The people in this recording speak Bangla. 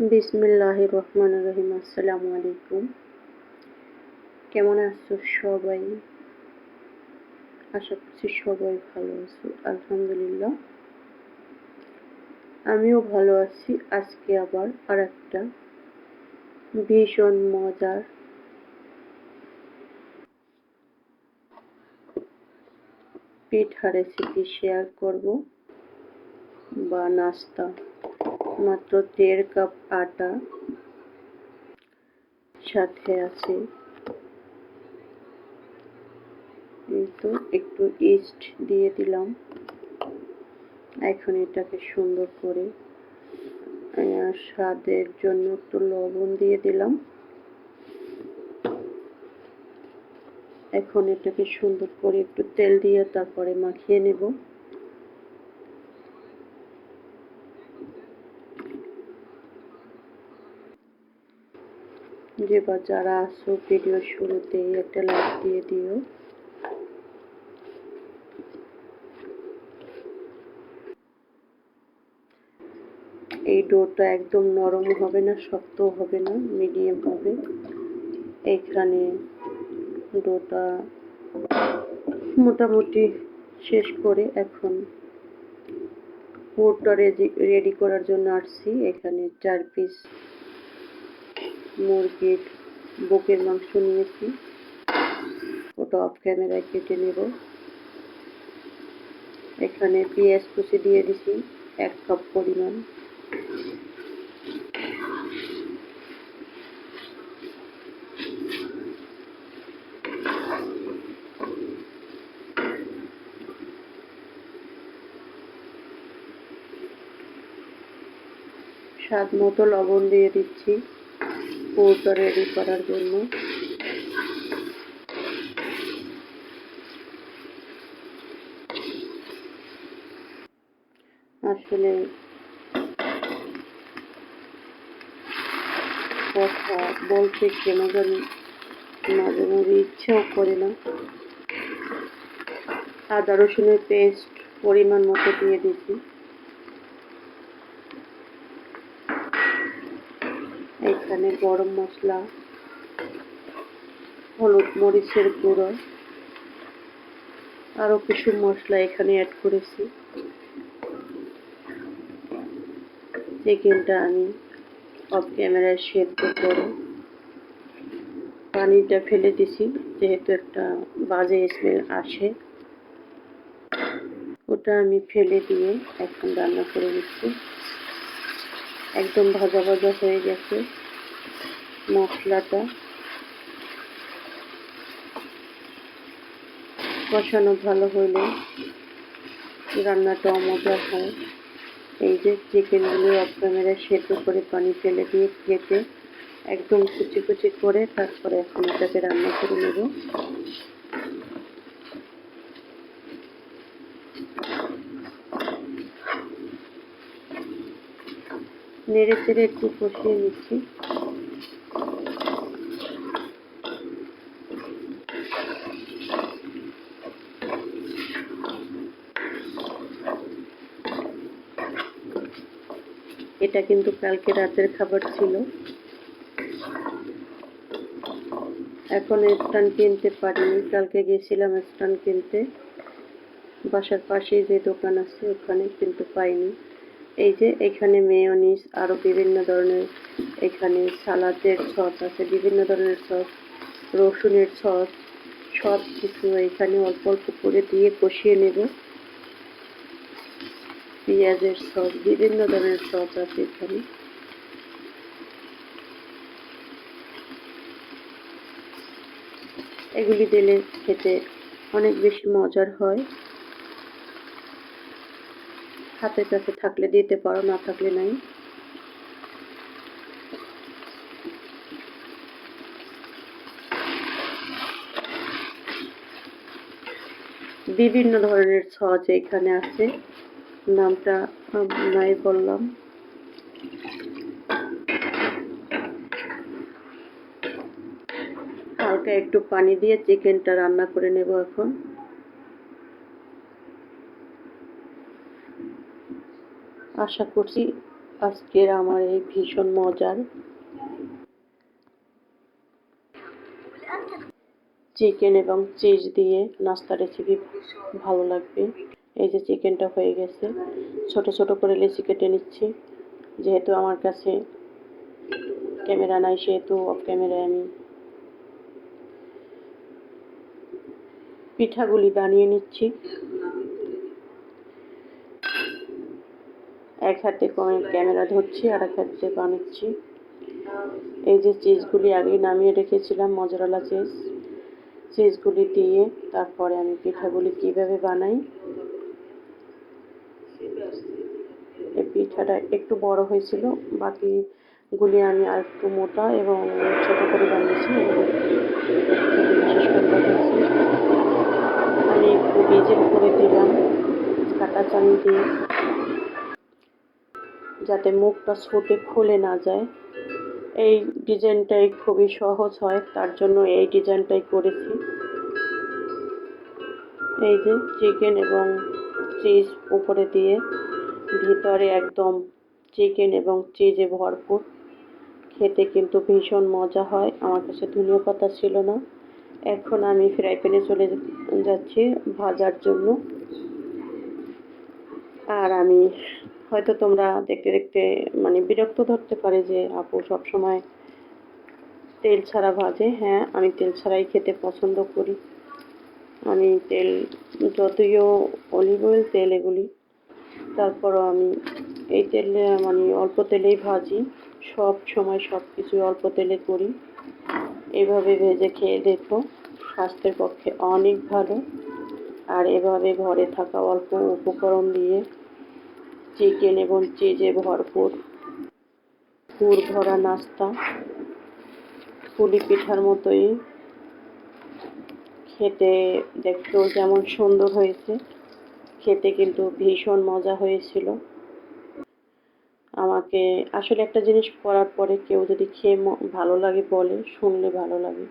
বিসমিল্লাহ রহমান রহিম আসসালামু আলাইকুম। কেমন আছো সবাই? আশা করছি সবাই ভালো আছো, আলহামদুলিল্লাহ। আমিও ভালো আছি, আজকে আবার আর একটা ভীষণ মজার পিঠা রেসিপি শেয়ার করব বা নাস্তা। মাত্র দেড় কাপ আটা সাথে আছে। এই তো একটু ইস্ট দিয়ে দিলাম। এখন এটাকে সুন্দর করে স্বাদের জন্য একটু লবণ দিয়ে দিলাম। এখন এটাকে সুন্দর করে একটু তেল দিয়ে তারপরে মাখিয়ে নেব। যে বা যারা আসো ভিডিও শুরুতেই একটা লাইক দিয়ে দিও। এই ডোটা একদম নরম হবে না, শক্ত হবে না মিডিয়াম হবে। এইখানে ডোটা মোটামুটি শেষ করে এখন পুরটা রেডি করার জন্য আসছি। এখানে চার পিস মুরগির বুকের মাংস নিয়েছি। ওটা অফ ক্যামেরায় কেটে নেব। এখানে পেঁয়াজ কুচি দিয়ে দিছি, এক কাপ পরিমাণ। স্বাদ মতো লবণ দিয়ে দিচ্ছি। পুরটা রেডি করার জন্য। আসলে কথা বলতে কেন জানি মাঝে মাঝে ইচ্ছেও করে না। আদা রসুনের পেস্ট পরিমাণ মতো দিয়ে দিচ্ছি এখানে গরম মশলা, হলুদ মরিচের গুঁড়ো, আরও কিছু মশলা এখানে অ্যাড করেছি। চিকেনটা আমি অফ ক্যামেরায় সেদ্ধ করে পানিটা ফেলে দিছি, যেহেতু একটা বাজে স্মেল আসে। ওটা আমি ফেলে দিয়ে এখন রান্না করে দিচ্ছি একদম ভাজা ভাজা হয়ে গেছে। মশলাটা কষানো ভালো হলে। রান্নাটা মজা হয়। এই যে চিকেনগুলো ক্যামেরায় সেদ্ধ করে পানি ফেলে দিয়ে কেটে একদম কুচি কুচি করে তারপরে এখন এটাকে রান্না করে নেব। নেড়ে চেড়ে একটু কষিয়ে নিচ্ছি। এটা কিন্তু কালকে রাতের খাবার ছিল। এখন স্টান কিনতে পারিনি। কালকে গেছিলাম স্টান কিনতে। বাসার পাশেই যে দোকান আছে, ওখানে কিন্তু পাইনি। এই যে এখানে মেয়নিস আরও বিভিন্ন ধরনের এখানে সালাদের সস আছে, বিভিন্ন ধরনের সস রসুনের সস সব কিছু এখানে অল্প অল্প করে দিয়ে কষিয়ে নেব। পেঁয়াজের সস, বিভিন্ন ধরনের সস আছে এখানে। এগুলি দিলে খেতে অনেক বেশি মজার হয়। হাতের কাছে থাকলে দিতে পারো, না থাকলে নাই। বিভিন্ন ধরনের সস এখানে আছে। নামটা নাই বললাম। হালকা একটু পানি দিয়ে চিকেনটা রান্না করে নেব এখন। আশা করছি আজকের আমার এই ভীষণ মজার চিকেন এবং চিজ দিয়ে নাস্তা রেসিপি ভালো লাগবে। এই যে চিকেনটা হয়ে গেছে। ছোট ছোট করে লেচি কেটে নিচ্ছি। যেহেতু আমার কাছে ক্যামেরা নাই, সেহেতু অফ ক্যামেরায় আমি পিঠাগুলি বানিয়ে নিচ্ছি। এক হাতে ক্যামেরা ধরছি, আর এক হাতে বানাচ্ছি। এই যে চিজগুলি আগে নামিয়ে রেখেছিলাম মজরালা চিজ চিজগুলি দিয়ে তারপরে আমি পিঠাগুলি কীভাবে বানাই এই পিঠাটা একটু বড় হয়েছিল বাকিগুলি আমি আর একটু মোটা এবং ছোট করে বানিয়েছি। আমি একটু বীজের করে দিলাম, কাটা চানি দিয়ে, যাতে মুখটা ছোটে খুলে না যায়। এই ডিজাইনটাই খুবই সহজ হয়, তার জন্য এই ডিজাইনটাই করেছি। এই যে চিকেন এবং চিজ উপরে দিয়ে ভিতরে একদম চিকেন এবং চিজে ভরপুর। খেতে কিন্তু ভীষণ মজা হয়। আমার কাছে ধনিয়া পাতা ছিল না। এখন আমি ফ্রাই প্যানে চলে যাচ্ছি ভাজার জন্য। আর আমি, হয়তো তোমরা দেখতে দেখতে মানে বিরক্ত ধরতে পারে যে আপু সব সময় তেল ছাড়া ভাজে। হ্যাঁ আমি তেল ছাড়াই খেতে পছন্দ করি। আমি তেল যদিও অলিভ অয়েল তেল এগুলি। তারপরও আমি এই তেলে মানে অল্প তেলেই ভাজি। সব সময় সব কিছু অল্প তেলে করি। এভাবে ভেজে খেয়ে দেখো, স্বাস্থ্যের পক্ষে অনেক ভালো। আর এভাবে ঘরে থাকা অল্প উপকরণ দিয়ে চিকেন এবং চিজে ভরপুর পুর ভরা নাস্তা। পুলি পিঠার মতোই খেতে দেখতেও যেমন সুন্দর হয়েছে। খেতে কিন্তু ভীষণ মজা হয়েছিল। আমাকে আসলে একটা জিনিস করার পরে কেউ যদি খেয়ে ভালো লাগে বলে, শুনলে ভালো লাগে।